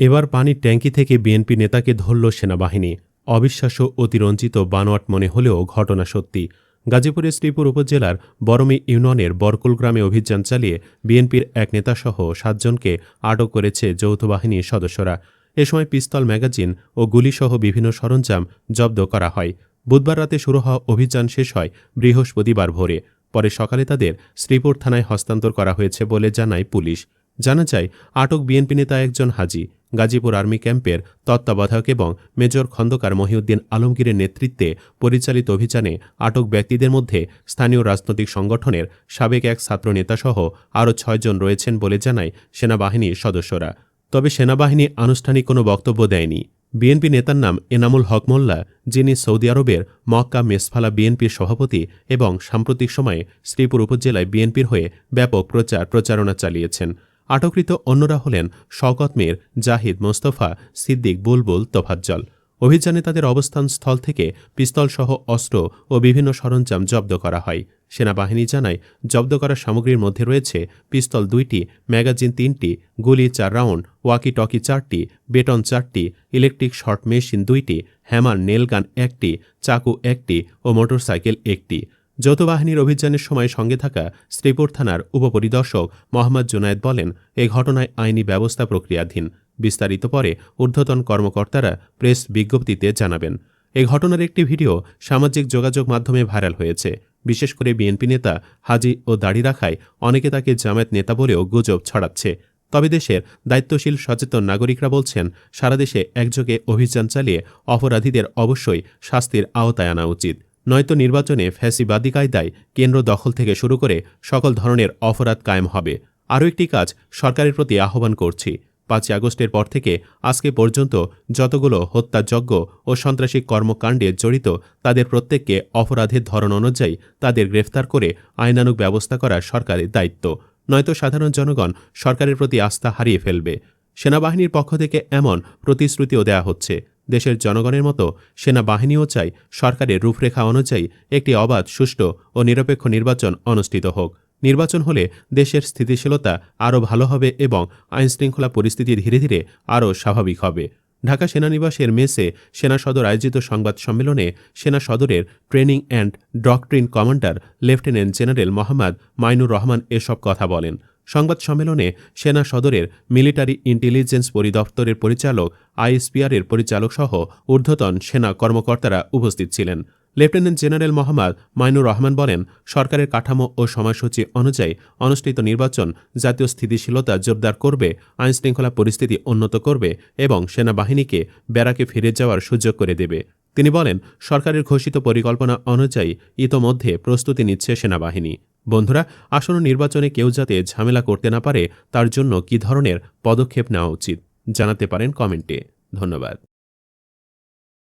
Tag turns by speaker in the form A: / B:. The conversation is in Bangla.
A: এবার পানির ট্যাঙ্কি থেকে বিএনপি নেতাকে ধরল সেনাবাহিনী। অবিশ্বাস্য অতিরঞ্জিত বানোয়াট মনে হলেও ঘটনা সত্যি। গাজীপুরের শ্রীপুর উপজেলার বরমি ইউনিয়নের বরকুল গ্রামে অভিযান চালিয়ে বিএনপির এক নেতাসহ সাতজনকে আটক করেছে যৌথ বাহিনীর সদস্যরা। এ সময় পিস্তল ম্যাগাজিন ও গুলিসহ বিভিন্ন সরঞ্জাম জব্দ করা হয়। বুধবার রাতে শুরু হওয়া অভিযান শেষ হয় বৃহস্পতিবার ভোরে। পরে সকালে তাদের শ্রীপুর থানায় হস্তান্তর করা হয়েছে বলে জানায় পুলিশ। জানা যায়, আটক বিএনপি নেতা একজন হাজি। গাজীপুর আর্মি ক্যাম্পের তত্ত্বাবধায়ক এবং মেজর খন্দকার মহিউদ্দিন আলমগীরের নেতৃত্বে পরিচালিত অভিযানে আটক ব্যক্তিদের মধ্যে স্থানীয় রাজনৈতিক সংগঠনের সাবেক এক ছাত্রনেতাসহ আরও ছয়জন রয়েছেন বলে জানায় সেনাবাহিনীর সদস্যরা। তবে সেনাবাহিনী আনুষ্ঠানিক কোনো বক্তব্য দেয়নি। বিএনপি নেতার নাম এনামুল হক মোল্লা, যিনি সৌদি আরবের মক্কা মেসফালা বিএনপির সভাপতি এবং সাম্প্রতিক সময়ে শ্রীপুর উপজেলায় বিএনপির হয়ে ব্যাপক প্রচার প্রচারণা চালিয়েছেন। আটককৃত অন্যরা হলেন শওকত মীর, জাহিদ মোস্তফা, সিদ্দিক বুলবুল, তোফাজ্জল। অভিযানে তাদের অবস্থান স্থল থেকে পিস্তলসহ অস্ত্র ও বিভিন্ন সরঞ্জাম জব্দ করা হয়। সেনাবাহিনী জানায়, জব্দ করা সামগ্রীর মধ্যে রয়েছে পিস্তল দুইটি, ম্যাগাজিন তিনটি, গুলি চার রাউন্ড ওয়াকি টকি চারটি, বেটন চারটি, ইলেকট্রিক শর্ট মেশিন দুইটি, হ্যামার, নেলগান একটি, চাকু একটি ও মোটরসাইকেল একটি। যৌথ বাহিনীর অভিযানের সময় সঙ্গে থাকা শ্রীপুর থানার উপপরিদর্শক মোহাম্মদ জুনায়েদ বলেন, এ ঘটনায় আইনি ব্যবস্থা প্রক্রিয়াধীন। বিস্তারিত পরে ঊর্ধ্বতন কর্মকর্তারা প্রেস বিজ্ঞপ্তিতে জানাবেন। এ ঘটনার একটি ভিডিও সামাজিক যোগাযোগ মাধ্যমে ভাইরাল হয়েছে। বিশেষ করে বিএনপি নেতা হাজি ও দাড়ি রাখায় অনেকে তাকে জামায়াত নেতা বলেও গুজব ছড়াচ্ছে। তবে দেশের দায়িত্বশীল সচেতন নাগরিকরা বলছেন, সারা দেশে একযোগে অভিযান চালিয়ে অপরাধীদের অবশ্যই শাস্তির আওতায় আনা উচিত। নয়তো নির্বাচনে ফ্যাসিবাদী কায়দায় কেন্দ্র দখল থেকে শুরু করে সকল ধরনের অপরাধ কায়েম হবে। আরও একটি কাজ সরকারের প্রতি আহ্বান করছি। পাঁচই আগস্টের পর থেকে আজকে পর্যন্ত যতগুলো হত্যাযজ্ঞ ও সন্ত্রাসী কর্মকাণ্ডে জড়িত, তাদের প্রত্যেককে অপরাধের ধরন অনুযায়ী তাদের গ্রেফতার করে আইনানুগ ব্যবস্থা করা সরকারের দায়িত্ব। নয়তো সাধারণ জনগণ সরকারের প্রতি আস্থা হারিয়ে ফেলবে। সেনাবাহিনীর পক্ষ থেকে এমন প্রতিশ্রুতিও দেয়া হচ্ছে। দেশের জনগণের মতো সেনাবাহিনীও চাই, সরকারের রূপরেখা অনুযায়ী একটি অবাধ, সুষ্ঠু ও নিরপেক্ষ নির্বাচন অনুষ্ঠিত হোক। নির্বাচন হলে দেশের স্থিতিশীলতা আরও ভালো হবে এবং আইনশৃঙ্খলা পরিস্থিতি ধীরে ধীরে আরও স্বাভাবিক হবে। ঢাকা সেনানিবাসের মেসে সেনা সদর আয়োজিত সংবাদ সম্মেলনে সেনা সদরের training and doctrine commander lieutenant general Mohammad Mainur Rahman এসব কথা বলেন। সংবাদ সম্মেলনে সেনা সদরের মিলিটারি ইন্টেলিজেন্স পরিদপ্তরের পরিচালক, আইএসপিআরের পরিচালক সহ ঊর্ধ্বতন সেনা কর্মকর্তারা উপস্থিত ছিলেন। লেফটেন্যান্ট জেনারেল মোহাম্মদ মাইনুর রহমান বলেন, সরকারের কাঠামো ও সময়সূচি অনুযায়ী অনুষ্ঠিত নির্বাচন জাতীয় স্থিতিশীলতা জোরদার করবে, আইনশৃঙ্খলা পরিস্থিতি উন্নত করবে এবং সেনাবাহিনীকে ব্যারাকে ফিরে যাওয়ার সুযোগ করে দেবে। তিনি বলেন, সরকারের ঘোষিত পরিকল্পনা অনুযায়ী ইতোমধ্যে প্রস্তুতি নিচ্ছে সেনাবাহিনী। বন্ধুরা, আসন্ন নির্বাচনে কেউ যাতে ঝামেলা করতে না পারে, তার জন্য কী ধরনের পদক্ষেপ নেওয়া উচিত? জানাতে পারেন কমেন্টে। ধন্যবাদ।